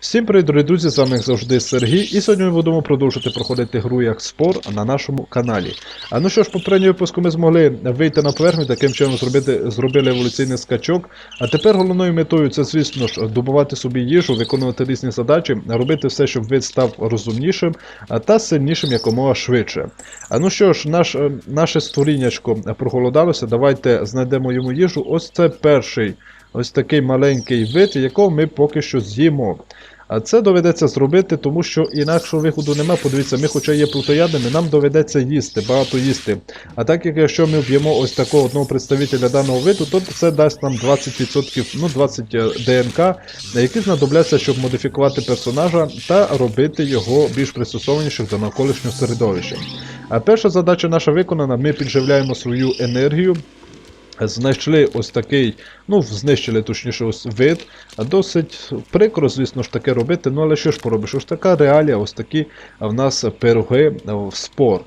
Всім привіт, дорогі друзі, з вами як завжди Сергій, і сьогодні ми будемо продовжити проходити гру як спор на нашому каналі. А ну що ж, попереднього випуску ми змогли вийти на поверхню, таким чином зробити, зробили еволюційний скачок. А тепер головною метою це, звісно ж, добувати собі їжу, виконувати різні задачі, робити все, щоб вид став розумнішим та сильнішим якомога швидше. А ну що ж, наш, е, наше створіннячко проголодалося, давайте знайдемо йому їжу. Ось це перший. Ось такий маленький вид, якого ми поки що з'їмо. А це доведеться зробити, тому що інакшого виходу нема. Подивіться, ми хоча є плутоядними, нам доведеться їсти, багато їсти. А так як якщо ми вб'ємо ось такого одного представителя даного виду, то це дасть нам 20%, ну 20 ДНК, які знадобляться, щоб модифікувати персонажа та робити його більш пристосованішим до навколишнього середовища. А перша задача наша виконана, ми підживляємо свою енергію. Знайшли ось такий, ну, знищили точніше ось вид. Досить прикро, звісно ж, таке робити. Ну але що ж поробиш? Ось така реалія, ось такі в нас пироги е, в спор.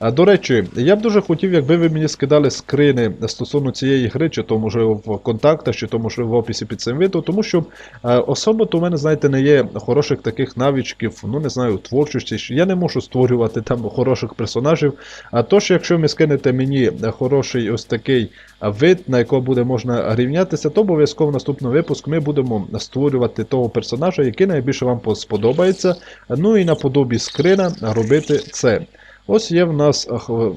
До речі, я б дуже хотів, якби ви мені скидали скрини стосовно цієї гри, чи то можливо в контактах, чи то можливо в описі під цим відео, тому що е, особо то в мене, знаєте, не є хороших таких навичків, ну не знаю, творчості. Я не можу створювати там хороших персонажів. А тож, якщо ви скинете мені хороший ось такий вид, на якого буде можна рівнятися, то обов'язково в наступному випуску ми будемо створювати того персонажа, який найбільше вам сподобається. Ну і наподобі скрина робити це. Ось є в нас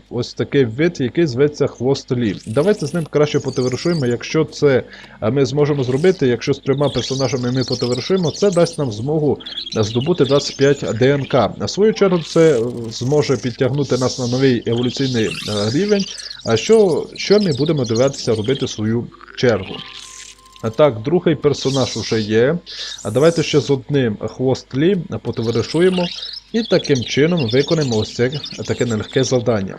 ось такий вид, який зветься хвост лів. Давайте з ним краще потоваришуємо. Якщо це ми зможемо зробити, якщо з трьома персонажами ми потоваришуємо, це дасть нам змогу здобути 25 ДНК. На свою чергу, це зможе підтягнути нас на новий еволюційний рівень, а що, що ми будемо дивитися робити свою чергу. Так, другий персонаж вже є. А давайте ще з одним хвостлі потоваришуємо. І таким чином виконаємо ось це таке нелегке завдання.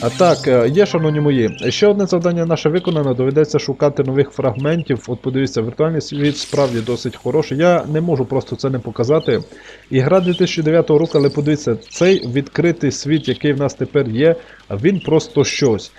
А так, е, є, шановні мої, ще одне завдання наше виконано, доведеться шукати нових фрагментів. От подивіться, віртуальний світ справді досить хороший. Я не можу просто це не показати. Ігра 2009 року, але подивіться, цей відкритий світ, який в нас тепер є, він просто щось.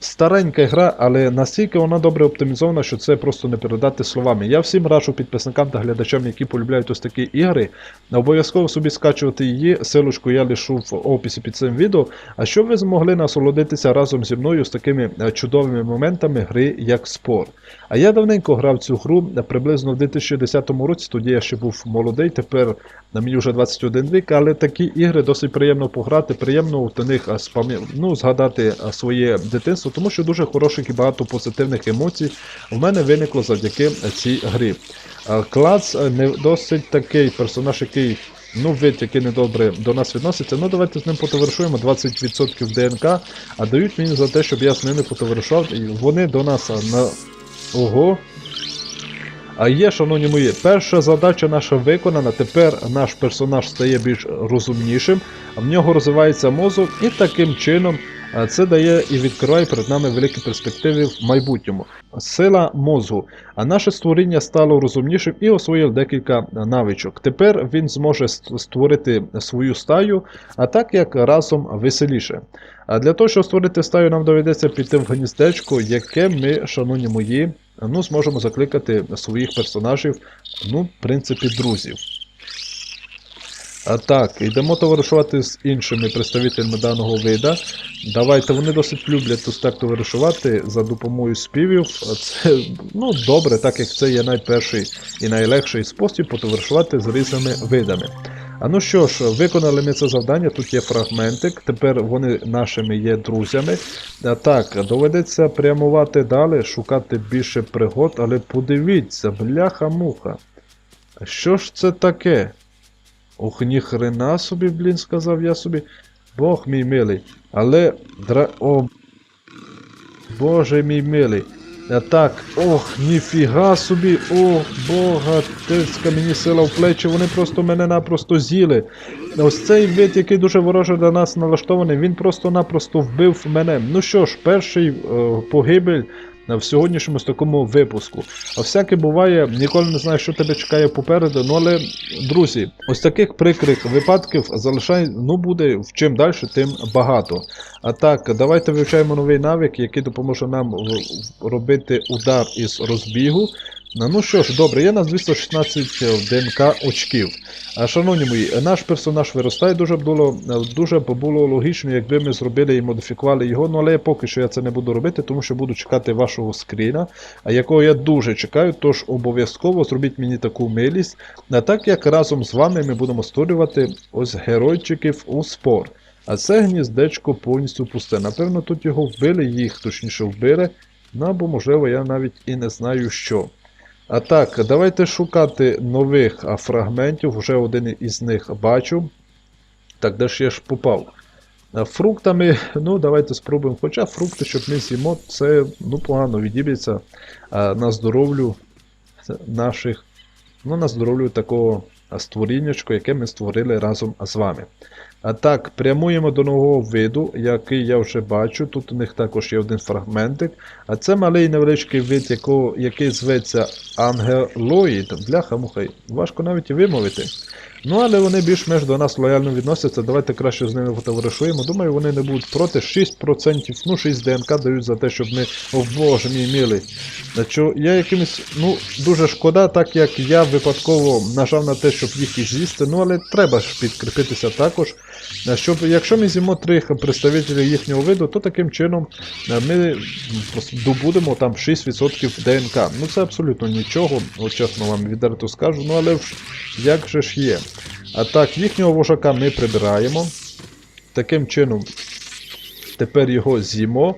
Старенька гра, але настільки вона добре оптимізована, що це просто не передати словами. Я всім раджу підписникам та глядачам, які полюбляють ось такі ігри, обов'язково собі скачувати її. Силочку я лишу в описі під цим відео. А щоб ви змогли насолодитися разом зі мною з такими е, чудовими моментами гри, як спор. А я давненько грав цю гру е, приблизно в 2010 році, тоді я ще був молодий, тепер мені вже 21 рік, але такі ігри досить приємно пограти, приємно до них е, спам'я... ну, згадати своє дитинство, тому що дуже хороших і багато позитивних емоцій в мене виникло завдяки цій грі. Клац не досить такий персонаж, який. Ну, вид, який недобре до нас відноситься. Ну, давайте з ним потоваришуємо 20% ДНК, а дають мені за те, щоб я з ними потоваришував. І вони до нас на. Ого. А є, шановні мої, перша задача наша виконана. Тепер наш персонаж стає більш розумнішим, в нього розвивається мозок, і таким чином Це дає і відкриває перед нами великі перспективи в майбутньому. Сила мозку. А наше створіння стало розумнішим і освоїв декілька навичок. Тепер він зможе створити свою стаю, а так як разом веселіше. А для того, щоб створити стаю, нам доведеться піти в гніздечко, яке ми, шановні мої, ну, зможемо закликати своїх персонажів, ну, в принципі, друзів. А так, йдемо товаришувати з іншими представителями даного вида. Давайте, вони досить люблять ось так товаришувати за допомогою співів. Це ну, добре, так як це є найперший і найлегший спосіб потоваришувати з різними видами. А ну що ж, виконали ми це завдання, тут є фрагментик, тепер вони нашими є друзями. А Так, доведеться прямувати далі, шукати більше пригод, але подивіться, бляха-муха. Що ж це таке? Ох, ніхрена собі, блін, сказав я собі. Бог мій милий. Але. Дра... О. Боже мій милий. А так, ох, ніфіга собі, ох, бога, тицька мені сила в плечі, вони просто мене напросто з'їли. Ось цей вид, який дуже вороже для нас налаштований, він просто-напросто вбив мене. Ну що ж, перший е, погибель в сьогоднішньому такому випуску. А всяке буває, ніколи не знаєш, що тебе чекає попереду. Ну але, друзі, ось таких прикрих випадків залишай, ну буде в чим далі, тим багато. А так, давайте вивчаємо новий навик, який допоможе нам робити удар із розбігу. Ну ну що ж, добре, є нас 216 ДНК очків. А шановні мої, наш персонаж виростає дуже б було дуже б було логічно, якби ми зробили і модифікували його. Ну але поки що я це не буду робити, тому що буду чекати вашого скріна, якого я дуже чекаю. Тож обов'язково зробіть мені таку милість. Так як разом з вами ми будемо створювати ось геройчиків у спор. А це гніздечко повністю пусте. Напевно, тут його вбили, їх точніше вбили. Ну або можливо я навіть і не знаю що. А так, давайте шукати нових фрагментів. Вже один із них бачу. Так, де ж я ж попав? Фруктами, ну давайте спробуємо. Хоча фрукти, щоб ми з'їмо, це ну, погано відіб'ється на здоров'ю наших, ну, на здоров'ю такого а, яке ми створили разом з вами. А так, прямуємо до нового виду, який я вже бачу. Тут у них також є один фрагментик. А це малий невеличкий вид, який зветься ангелоїд. Бляха мухай. Важко навіть і вимовити. Ну, але вони більш-менш до нас лояльно відносяться. Давайте краще з ними потоваришуємо. Думаю, вони не будуть проти. 6%, ну 6 ДНК дають за те, щоб ми. О боже мій. Що я якимось, ну, дуже шкода, так як я випадково нажав на те, щоб їх і з'їсти. Ну, але треба ж підкріпитися також. Щоб, якщо ми з'їмо три представителі їхнього виду, то таким чином е, ми добудемо там 6% ДНК. Ну це абсолютно нічого, от чесно вам відверто скажу, ну але як же ж є. А так, їхнього вожака ми прибираємо. Таким чином, тепер його з'їмо.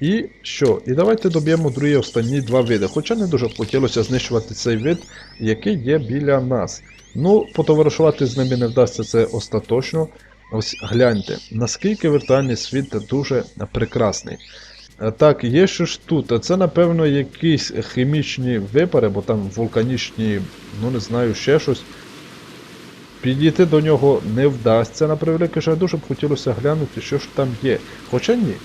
І що? І давайте доб'ємо другі останні два види. Хоча не дуже хотілося знищувати цей вид, який є біля нас. Ну, потоваришувати з ними не вдасться це остаточно. Ось гляньте, наскільки віртуальний світ дуже прекрасний. Так, є що ж тут. Це, напевно, якісь хімічні випари, бо там вулканічні, ну не знаю, ще щось. Підійти до нього не вдасться, на превеликий жаль, дуже б хотілося глянути, що ж там є. Хоча ні.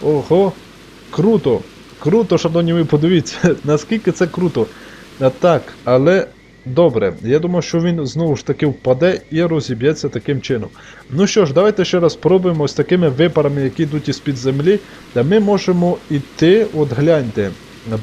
Ого, круто! Круто, шановні ви подивіться, наскільки це круто. А так, але добре, я думаю, що він знову ж таки впаде і розіб'ється таким чином. Ну що ж, давайте ще раз спробуємо з такими випарами, які йдуть із-під землі, де ми можемо йти, от гляньте,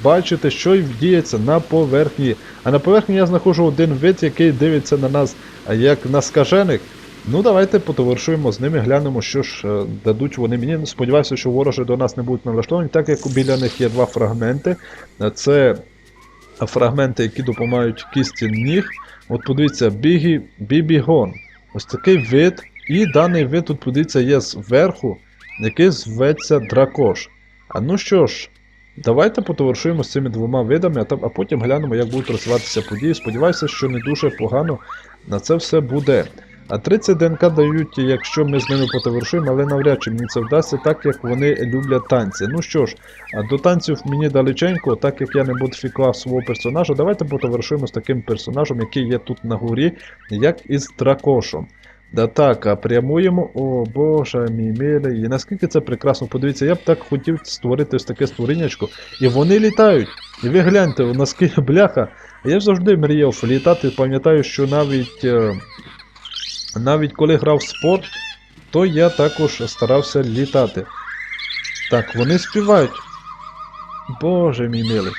бачити, що діється на поверхні. А на поверхні я знаходжу один вид, який дивиться на нас як на скажених. Ну, давайте потоваришуємо з ними, глянемо, що ж е, дадуть вони мені. Сподіваюся, що ворожі до нас не будуть налаштовані, так як біля них є два фрагменти. Е, Це фрагменти, які допомагають кісті ніг. От подивіться, бігі, бібігон. Ось такий вид. І даний вид тут подивіться є зверху, який зветься дракош. А ну що ж, давайте потоваришуємо з цими двома видами, а, потім глянемо, як будуть розвиватися події. Сподіваюся, що не дуже погано на це все буде. А 30 ДНК дають, якщо ми з ними потоваришуємо, але навряд чи мені це вдасться, так як вони люблять танці. Ну що ж, а до танців мені далеченько, так як я не модифікував свого персонажа, давайте потоваришуємо з таким персонажем, який є тут на горі, як із дракошом. Да так, а прямуємо. О боже мій милий. І наскільки це прекрасно, подивіться, я б так хотів створити ось таке створіннячко. І вони літають. І ви гляньте, наскільки бляха. Я ж завжди мріяв літати, пам'ятаю, що навіть. е, навіть коли грав спорт, то я також старався літати. Так, вони співають. Боже мій милий.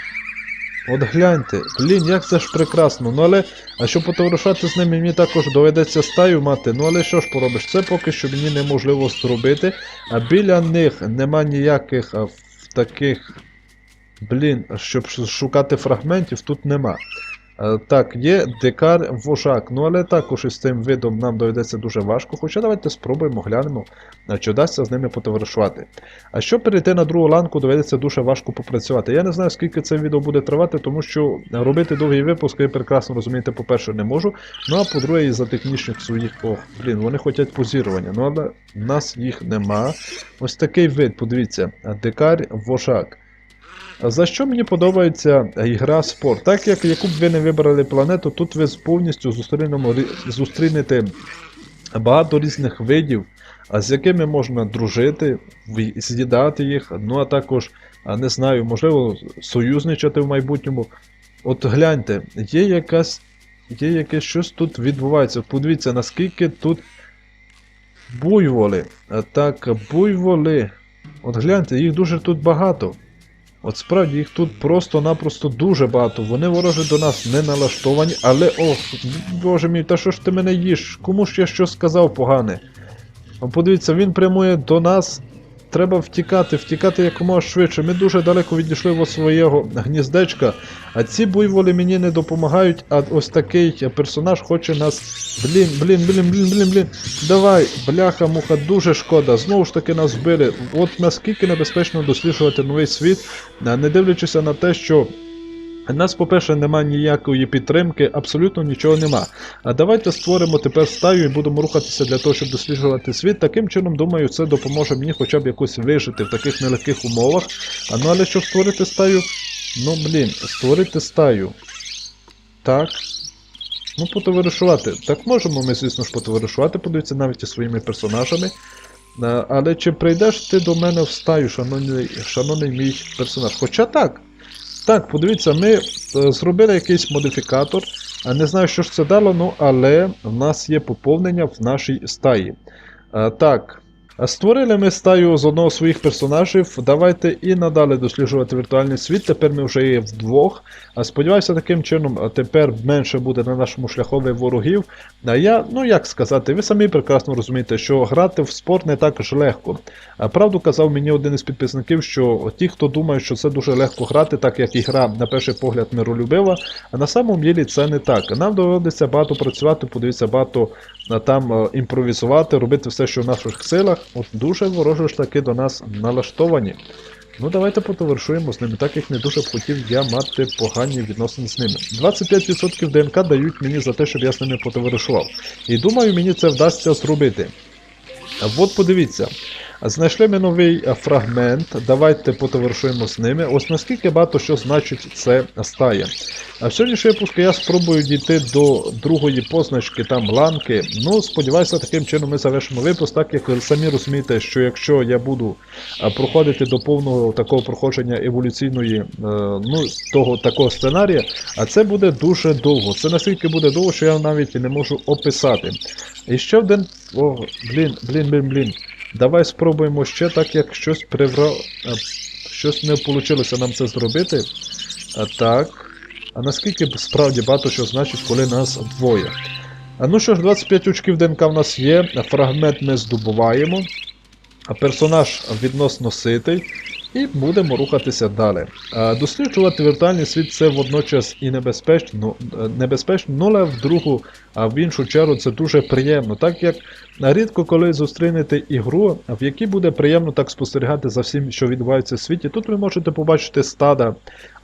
От гляньте, блін, як це ж прекрасно. Ну але, а щоб потоваришати з ними, мені також доведеться стаю мати. Ну але що ж поробиш? Це поки що мені неможливо зробити. А біля них нема ніяких а, таких. Блін, щоб шукати фрагментів, тут нема. Е, Так, є дикар вожак, ну але також із цим видом нам доведеться дуже важко, хоча давайте спробуємо, глянемо, е, чи вдасться з ними потоваришувати. А щоб перейти на другу ланку, доведеться дуже важко попрацювати. Я не знаю, скільки це відео буде тривати, тому що робити довгий випуск, ви прекрасно розумієте, по-перше, не можу. Ну а по-друге, із-за технічних своїх. Ох, блін, вони хочуть позірування, ну але в нас їх нема. Ось такий вид, подивіться, дикар вожак. За що мені подобається ігра спорт? Так як яку б ви не вибрали планету, тут ви повністю зустрінете багато різних видів, з якими можна дружити, з'їдати їх, ну а також, не знаю, можливо, союзничати в майбутньому. От гляньте, є якась. Є якесь щось тут відбувається. Подивіться, наскільки тут буйволи. Так, буйволи. От гляньте, їх дуже тут багато. От справді їх тут просто-напросто дуже багато. Вони вороже до нас не налаштовані, але ох, боже мій, та що ж ти мене їш? Кому ж я що сказав погане? Подивіться, він прямує до нас. Треба втікати, втікати якомога швидше. Ми дуже далеко відійшли від свого гніздечка, а ці буйволі мені не допомагають, а ось такий персонаж хоче нас. Блін, блін, блін, блін, блін, блін. Давай, бляха, муха, дуже шкода. Знову ж таки нас вбили. От наскільки небезпечно досліджувати новий світ, не дивлячись на те, що. Нас, по-перше, немає ніякої підтримки, абсолютно нічого нема. А давайте створимо тепер стаю і будемо рухатися для того, щоб досліджувати світ. Таким чином, думаю, це допоможе мені хоча б якось вижити в таких нелегких умовах. А ну але щоб створити стаю. Ну блін, створити стаю. Так. Ну, потоваришувати. Так можемо ми, звісно ж, потоваришувати, подивіться навіть із своїми персонажами. Але чи прийдеш ти до мене в стаю, шановний, шановний мій персонаж? Хоча так. Так, подивіться, ми е, зробили якийсь модифікатор. Не знаю, що ж це дало, ну але в нас є поповнення в нашій стаї. Так. Створили ми стаю з одного з своїх персонажів. Давайте і надалі досліджувати віртуальний світ. Тепер ми вже є вдвох. Сподіваюся, таким чином тепер менше буде на нашому шляхові ворогів. А я, ну як сказати, ви самі прекрасно розумієте, що грати в спорт не так ж легко. Правду казав мені один із підписників, що ті, хто думають, що це дуже легко грати, так як і гра на перший погляд миролюбива, а на самому ділі це не так. Нам доводиться багато працювати, подивіться, багато там імпровізувати, робити все, що в наших силах. От дуже вороже ж таки до нас налаштовані. Ну, давайте потоваришуємо з ними, так як не дуже б хотів я мати погані відносини з ними. 25% ДНК дають мені за те, щоб я з ними потоваришував. І думаю, мені це вдасться зробити. От подивіться. Знайшли ми новий е, фрагмент. Давайте потоваришуємо з ними. Ось наскільки багато що значить це стая. А в сьогоднішньому випуску я спробую дійти до другої позначки, там ланки. Ну, сподіваюся, таким чином ми завершимо випуск, так як ви самі розумієте, що якщо я буду е, проходити до повного такого проходження еволюційної, е, ну, того такого сценарія, а це буде дуже довго. Це настільки буде довго, що я навіть не можу описати. І ще один. О, блін, блін, блін, блін. Давай спробуємо ще так, як щось привра... Щось не вийшло нам це зробити. А так. А наскільки справді багато що значить, коли нас двоє. А ну що ж, 25 очків ДНК в нас є. Фрагмент ми здобуваємо. А персонаж відносно ситий. І будемо рухатися далі. Досліджувати віртуальний світ це водночас і небезпечно, е, небезпечно, ну, але в другу, а в іншу чергу це дуже приємно, так як рідко коли зустрінете ігру, в якій буде приємно так спостерігати за всім, що відбувається в світі. Тут ви можете побачити стада,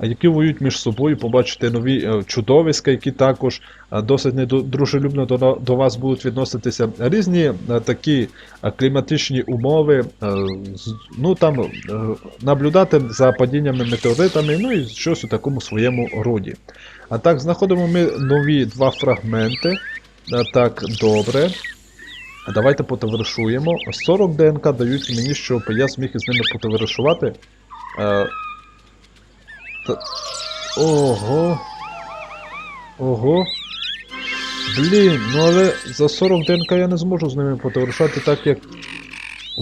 які воюють між собою, побачити нові е, чудовиська, які також досить недружелюбно до, вас будуть відноситися. Різні такі кліматичні умови, ну там е, наблюдати за падіннями метеоритами, ну і щось у такому своєму роді. А так, знаходимо ми нові два фрагменти. Так, добре. Давайте потоваришуємо. 40 ДНК дають мені, щоб я зміг із ними потоваришувати. Е, та... Ого. Ого. Блін, ну але за 40 ДНК я не зможу з ними потоваришувати, так як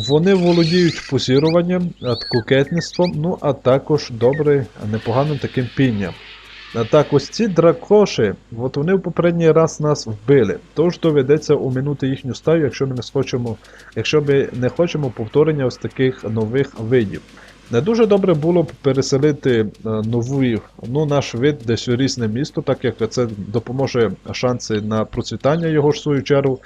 вони володіють позіруванням, а, кокетництвом, ну а також добре, непоганим таким пінням. Так, ось ці дракоші, от вони в попередній раз нас вбили. Тож доведеться уминути їхню стаю, якщо ми не схочемо, якщо ми не хочемо повторення ось таких нових видів. Не дуже добре було б переселити е, нову, ну, наш вид десь у різне місто, так як це допоможе шанси на процвітання його ж в свою чергу.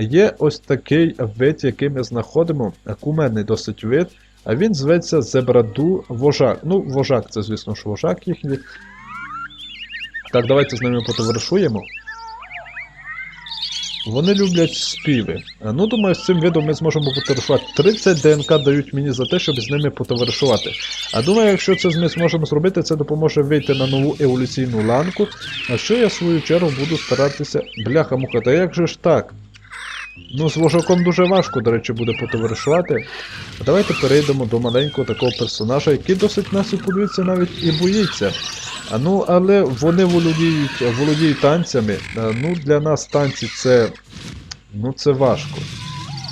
Є ось такий вид, який ми знаходимо, кумедний досить вид, а він зветься Зебраду Вожак. Ну, вожак, це, звісно ж, вожак їхній. Так, давайте з ними потоваришуємо. Вони люблять співи. Е, Ну, думаю, з цим видом ми зможемо потоваришувати. 30 ДНК дають мені за те, щоб з ними потоваришувати. А думаю, якщо це ми зможемо зробити, це допоможе вийти на нову еволюційну ланку. А що я в свою чергу буду старатися. Бляха-муха, та як же ж так? Ну, з вожаком дуже важко, до речі, буде потоваришувати. Давайте перейдемо до маленького такого персонажа, який досить нас і подивиться навіть і боїться. Ну, але вони володіють, володіють танцями. Ну, для нас танці це. Ну, це важко.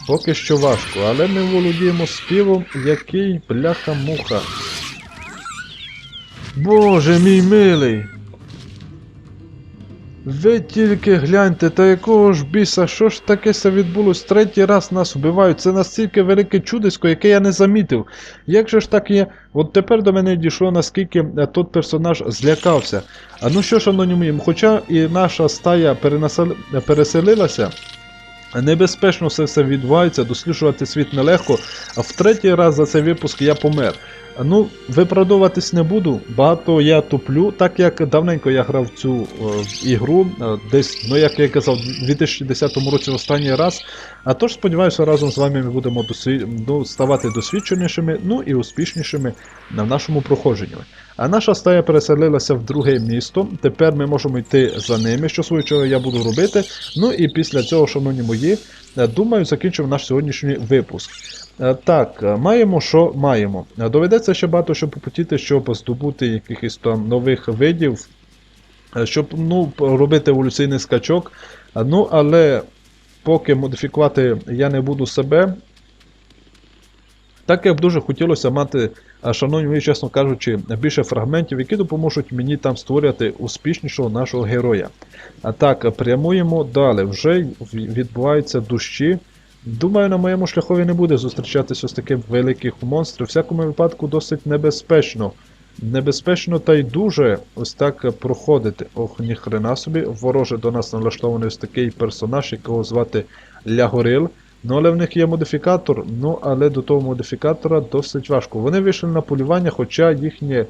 Поки що важко, але ми володіємо співом, який бляха-муха. Боже мій милий. Ви тільки гляньте, та якого ж біса, що ж таке це відбулось? Третій раз нас вбивають. Це настільки велике чудисько, яке я не замітив. Як же ж так є? От тепер до мене дійшло, наскільки е, тот персонаж злякався. А ну що ж, анонімуємо, хоча і наша стая перенасел... переселилася. Небезпечно все це відбувається, досліджувати світ нелегко, а в третій раз за цей випуск я помер. Ну, виправдовуватись не буду. Багато я туплю, так як давненько я грав цю е, ігру, е, десь, ну як я казав, у 2010 році останній раз. А тож сподіваюся, разом з вами ми будемо досві... ну, ставати досвідченішими, ну і успішнішими на нашому проходженні. А наша стая переселилася в друге місто. Тепер ми можемо йти за ними, що свою чергу я буду робити. Ну і після цього, шановні мої, е, думаю, закінчимо наш сьогоднішній випуск. Е, Так, е, маємо, що маємо. Е, Доведеться ще багато що попотіти, щоб здобути якихось там нових видів, щоб ну, робити еволюційний скачок. Ну, але поки модифікувати я не буду себе. Так як дуже хотілося мати, шановні мої, чесно кажучи, більше фрагментів, які допоможуть мені там створювати успішнішого нашого героя. А так, прямуємо далі. Вже відбуваються дощі. Думаю, на моєму шляхові не буде зустрічатися з таким великих монстрів. Всякому випадку досить небезпечно. Небезпечно та й дуже ось так проходити. Ох, ніхрена собі. Вороже до нас налаштований ось такий персонаж, якого звати Лягорил. Ну, але в них є модифікатор, ну але до того модифікатора досить важко. Вони вийшли на полювання, хоча їхнє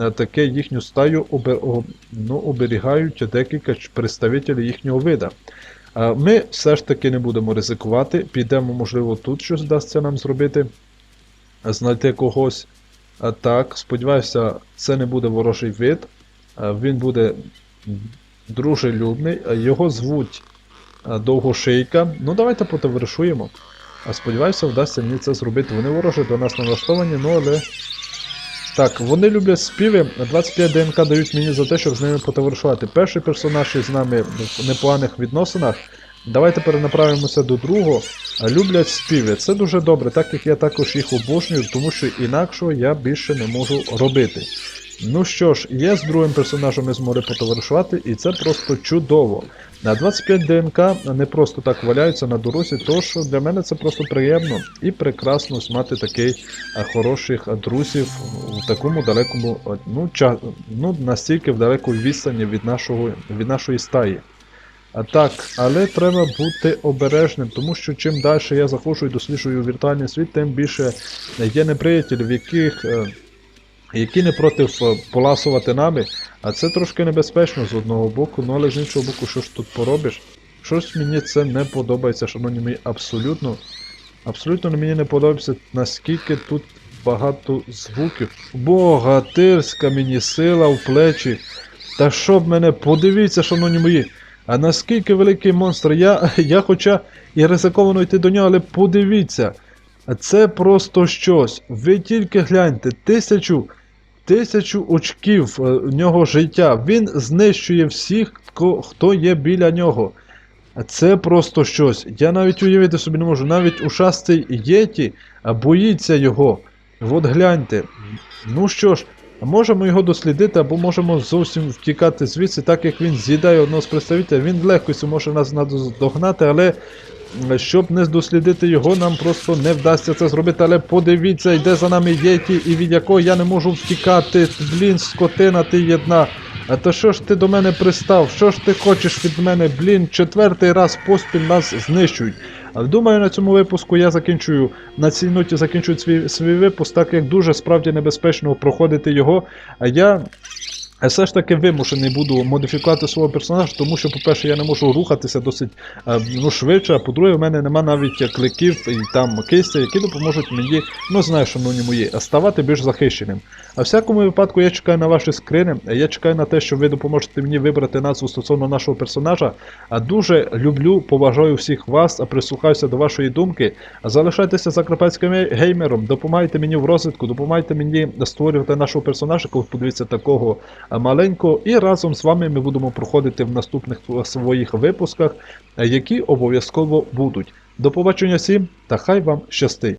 е, таке їхню стаю обе, о- ну, оберігають декілька представителів їхнього вида. Ми все ж таки не будемо ризикувати. Підемо, можливо, тут щось вдасться нам зробити, знайти когось. Так, сподіваюся, це не буде ворожий вид. Він буде дружелюбний. Його звуть Довгошийка. Ну, давайте потоваришуємо. А сподіваюся, вдасться мені це зробити. Вони ворожі до нас налаштовані, ну але. Так, вони люблять співи. 25 ДНК дають мені за те, щоб з ними потоваришувати. Перший персонаж із нами в непоганих відносинах. Давайте перенаправимося до другого. Люблять співи. Це дуже добре, так як я також їх обожнюю, тому що інакшого я більше не можу робити. Ну що ж, є з другим персонажем ми змогли потоваришувати, і це просто чудово. На 25 ДНК не просто так валяються на дорозі, тож для мене це просто приємно і прекрасно мати такий а, хороших друзів у такому далекому, ну, ча, ну настільки в далекій відстані від, нашого, від нашої стаї. А так, але треба бути обережним, тому що чим далі я заходжу і досліджую віртуальний світ, тим більше є неприятелів, яких. Які не проти е, поласувати нами, а це трошки небезпечно з одного боку, ну але з іншого боку, що ж тут поробиш? Щось мені це не подобається, шановні мої, абсолютно. Абсолютно мені не подобається, наскільки тут багато звуків. Богатирська мені сила в плечі. Та щоб мене, подивіться, шановні мої. А наскільки великий монстр, я, я хоча і ризиковано йти до нього, але подивіться. Це просто щось. Ви тільки гляньте, тисячу, тисячу очків е, в нього життя. Він знищує всіх, хто є біля нього. Це просто щось. Я навіть уявити собі не можу. Навіть ушастий Єті боїться його. От гляньте. Ну що ж, можемо його дослідити, або можемо зовсім втікати звідси, так як він з'їдає одного з представителів. Він легко може нас наздогнати, але щоб не дослідити його, нам просто не вдасться це зробити. Але подивіться, йде за нами Єті, і від якого я не можу втікати. Блін, скотина, ти єдна. А то що ж ти до мене пристав? Що ж ти хочеш від мене? Блін, четвертий раз поспіль нас знищують. А Думаю, на цьому випуску я закінчую на цій ноті закінчую свій, свій випуск, так як дуже справді небезпечно проходити його. А я е, все ж таки вимушений буду модифікувати свого персонажа, тому що, по-перше, я не можу рухатися досить е, ну, швидше, а по-друге, в мене нема навіть кликів і там кистя, які допоможуть мені, ну знаю, шановні мої, ставати більш захищеним. А в всякому випадку я чекаю на ваші скрини, я чекаю на те, що ви допоможете мені вибрати назву стосовно нашого персонажа. А дуже люблю, поважаю всіх вас, а прислухаюся до вашої думки. Залишайтеся закарпатським геймером, допомагайте мені в розвитку, допомагайте мені створювати нашого персонажа, коли подивіться такого а, маленького. І разом з вами ми будемо проходити в наступних своїх випусках, які обов'язково будуть. До побачення всім та хай вам щастить!